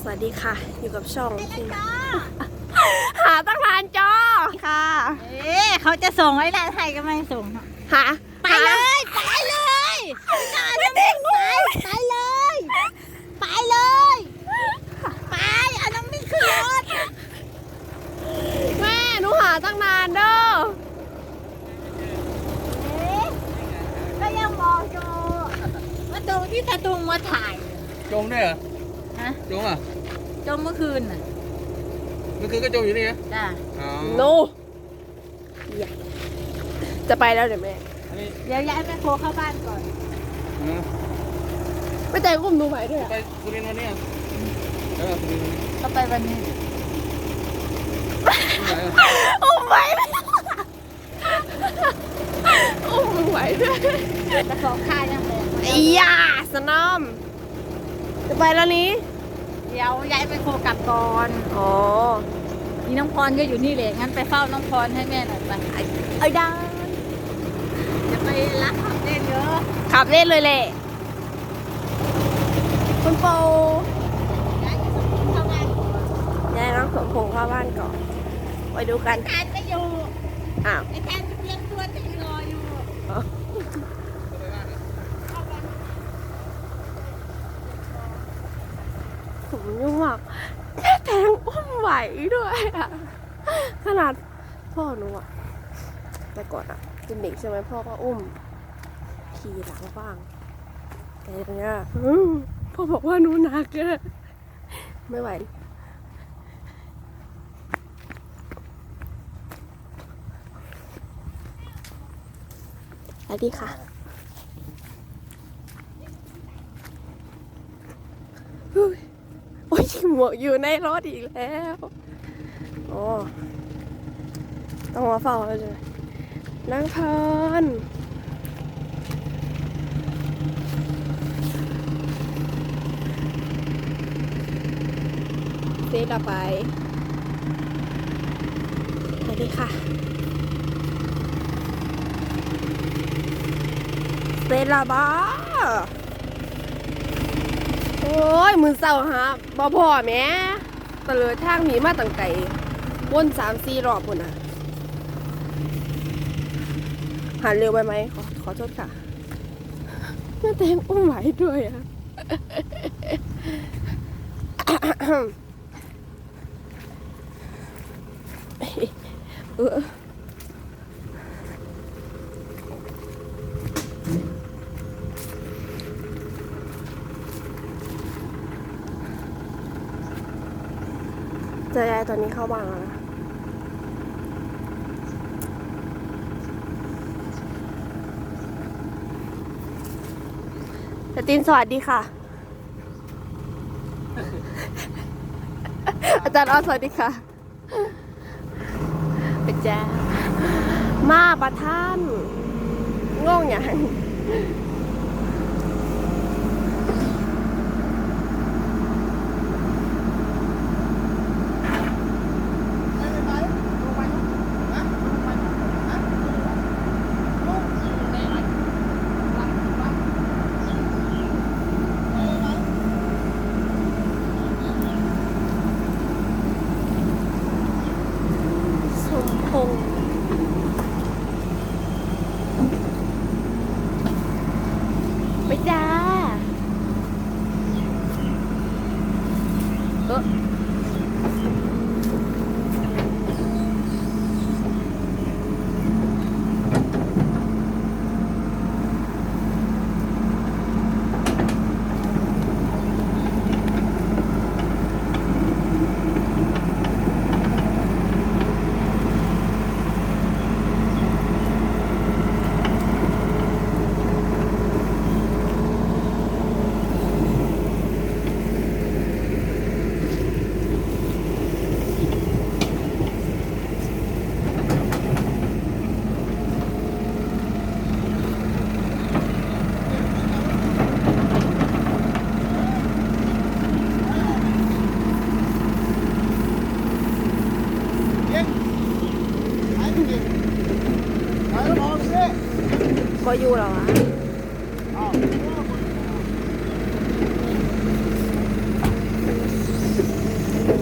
สวัสดีค่ะ อยู่กับช่องที่หาตั้งนานจอค่ะเอ๊ะเขาจะส่งไอ้ร้านไทยก็ไม่ส่งหาไปเลย ไปเลยไม่ติงไปไปเลย ไปเลย ไปเอาน้องนี่ขึ้นรถแม่หนูหาตั้งนานเด้อเอ๊ะก็ยังมองอยู่มาตรงที่ตาตุงมาถ่ายจมด้วยเหรอฮะจมอะจ มเมื่อคืนน่ะเมื่อคืนก็จมอยู่นี่ไงจ้าอ๋อหนูอย่าจะไปแล้วเดี๋ยวแม่อันนี้เดี๋ยวย้ายไปโคเข้าบ้านก่อนเออไม่แต่กุ้มหนูไปด้วยอะไปสุรินทร์วันนี้อะเออสุรินทร์ก็ไปวันนี้ที่ไหนอะอุ้มไหวอุ้มมึงไหวด้วยจะขอค่ายังแพงไอ้ยาสนอม จะไปแล้วนี้ เดี๋ยวย้ายไปโคกลับก่อนอ๋อนี่น้องพรก็อยู่นี่เลยงั้นไปเฝ้าน้องพรให้แม่หน่อยไปเอ้ยได้จะไปรักขับเล่นเยอะขับเล่นเลยแหละคุณโปย้ายไปส่งเข้าบ้านก่อนยายน้องสมพงษ์เข้าบ้านก่อนไปดูกันแทนไม่อยู่อ้าวไอ้แทนเตรียมตัวจะรออยู่ ผมยุ่งมากแม่แทงอุ้มไหว ด้วยอะขนาดพ่อหนูอะแต่ก่อนอะเป็นเด็กใช่ไหมพ่อก็อุ้มขี่หลังบ้างแต่ตอนเนี้ยพ่อบอกว่าหนูหนักอะไม่ไหวสวัสดีค่ะเฮ้ย โอ้ยหมวกอยู่ในรถอีกแล้วอ๋อต้องมาเฝ้าแล้วใช่ไหมนางพรเซตไปสวัสดีค่ะเซลาบ้า อ้ยมือเศร้าฮะบ่พ่อแม่ตะเลิดทางหมีมาตั้งไก่วนสามสี่รอบพุ่นอะหันเร็วไปไหมขอขอโทษค่ะแม่แตงอุ้มไหวด้วยอะเออเจอยาย ตอนนี้เข้าบ้านแล้วนะแต่ตินสวัสดีค่ะ อาจารย์ออสวัสดีค่ะเป็นแจ้มาประท่านงงอย่าง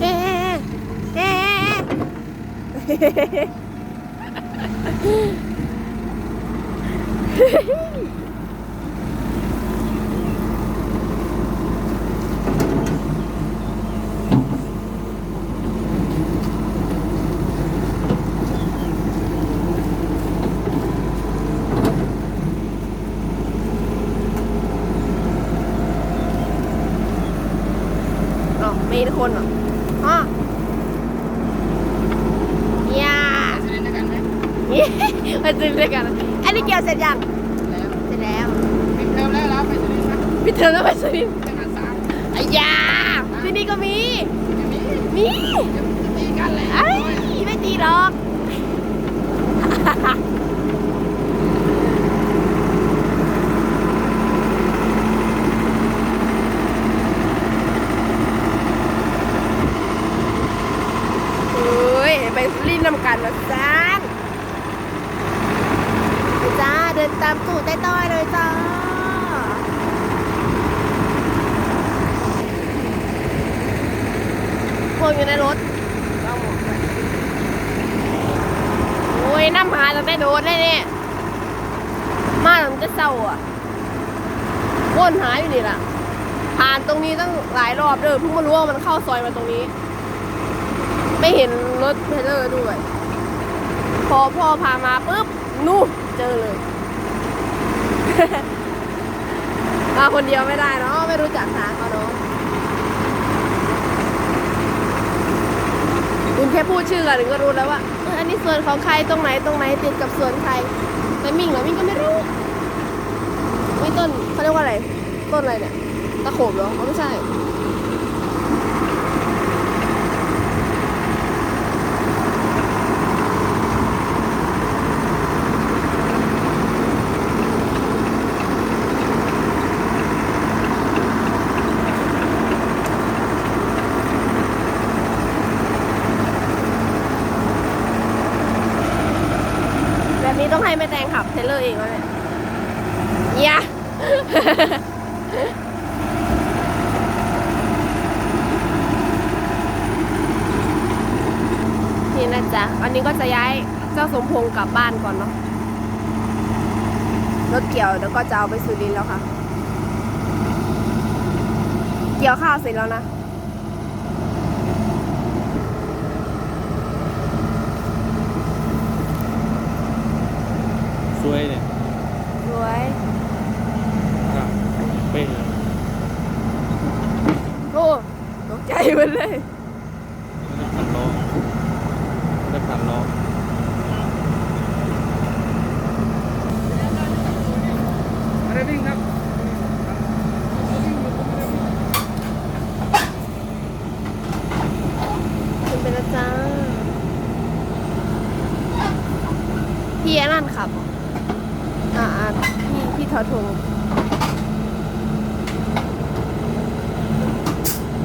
えー、えー、えー นเหรออ๋ออย่าจะเล่นด้วยกันไหมนี่มาซื้อด้วยกัน อันนี้เกี่ยวเสร็จยัง แล้วเสร็จแล้วปิดเทอมแล้วเราไปจะเล่นไหมพี่เธอแล้วไปซื้อไปหาสามอายาที่นี่ก็มีอย่างนี้มี จะตีกันเลยไอ้ยไม่ตีหรอก โอ้ยไปลิ้นนำกันนะจ้าจ้าเดินตามตู่ใต้ต้อยเลยจ้าพวกอยู่ในรถโอ้ยน้ำหาตั้งแต่โดนเลยเนี่ยมาแล้วมันจะเศร้าอะวนหาอยู่นี่ล่ะ ผ่านตรงนี้ตั้งหลายรอบเด้อเพิ่งมารู้ว่ามันเข้าซอยมาตรงนี้ ไม่เห็นรถเทรลเลอร์ด้วย พอพ่อพามาปุ๊บนู่เจอเลย มาคนเดียวไม่ได้เนาะไม่รู้จักทางเขาเนาะคุณแค่พูดชื่อกันก็รู้แล้วว่าอันนี้ส่วนของใครตรงไหนตรงไหนติดกับส่วนใครแต่มิ่งเหรอมิ่งก็ไม่รู้ไม่ต้นเขาเรียกว่าอะไร ต้นอะไรเนี่ยตะโขบเหรออ๋อไม่ใช่ นี้ต้องให้แม่แตงขับเทรลเลอร์เองแล้วเนี่ยอย่านี่นะจ๊ะวันนี้ก็จะย้ายเจ้าสมพงษ์กลับบ้านก่อนเนาะ รถเกี่ยวเดี๋ยวก็จะเอาไปสุรินทร์แล้วค่ะ เกี่ยวข้าวเสร็จแล้วนะ วยเนี่ยสวยครับเป้งโอ้ตกใจหมดเลย พันล้อได้พันล้ออะไรวิ่งครับ ขึ้นไปแล้วจ้า พี่อนันต์ขับเหรออ่าอ่าพี่พี่ ทอทง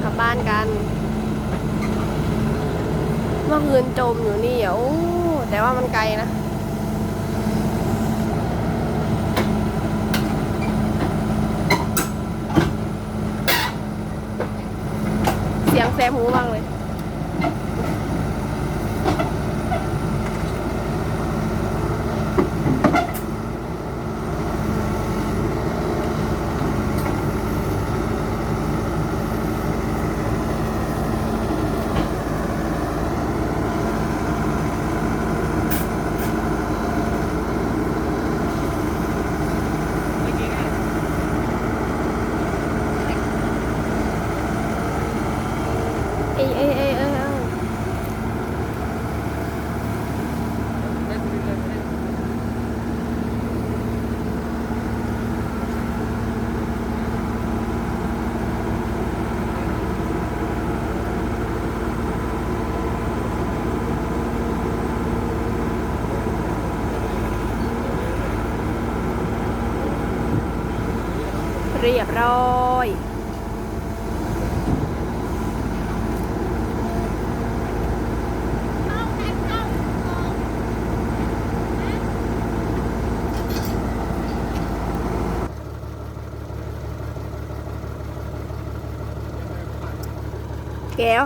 กลับบ้านกัน เมื่อคืนจมอยู่นี่อะโอ้แต่ว่ามันไกลนะเสียงแซมหูมากเลย เอ้ยเอ้ยเอ้ยเอ้ยเอ้ย เรียบ ร้อยแก้ว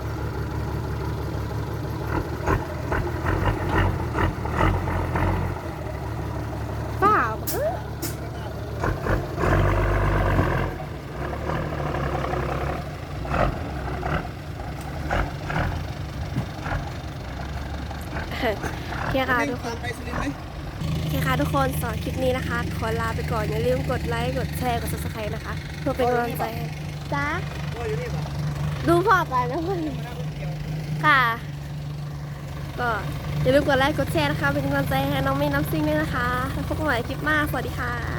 เคค่ะทุกคนไปสุรินทร์ไหมโอเคค่ะทุกคนสำหรับคลิปนี้นะคะ ขอลาไปก่อนอย่าลืมกดไลค์ กดแชร์ กด subscribe นะคะ เพื่อเป็นกำลังใจให้จ้าพ่ออยู่นี่ป่ะดูพ่อไปนะเพื่อนค่ะ ก็อย่าลืมกดไลค์ กดแชร์นะคะ เป็นกำลังใจให้น้องเมย์น้ำซิงด้วยนะคะ แล้วพบกันใหม่คลิปหน้า สวัสดีค่ะ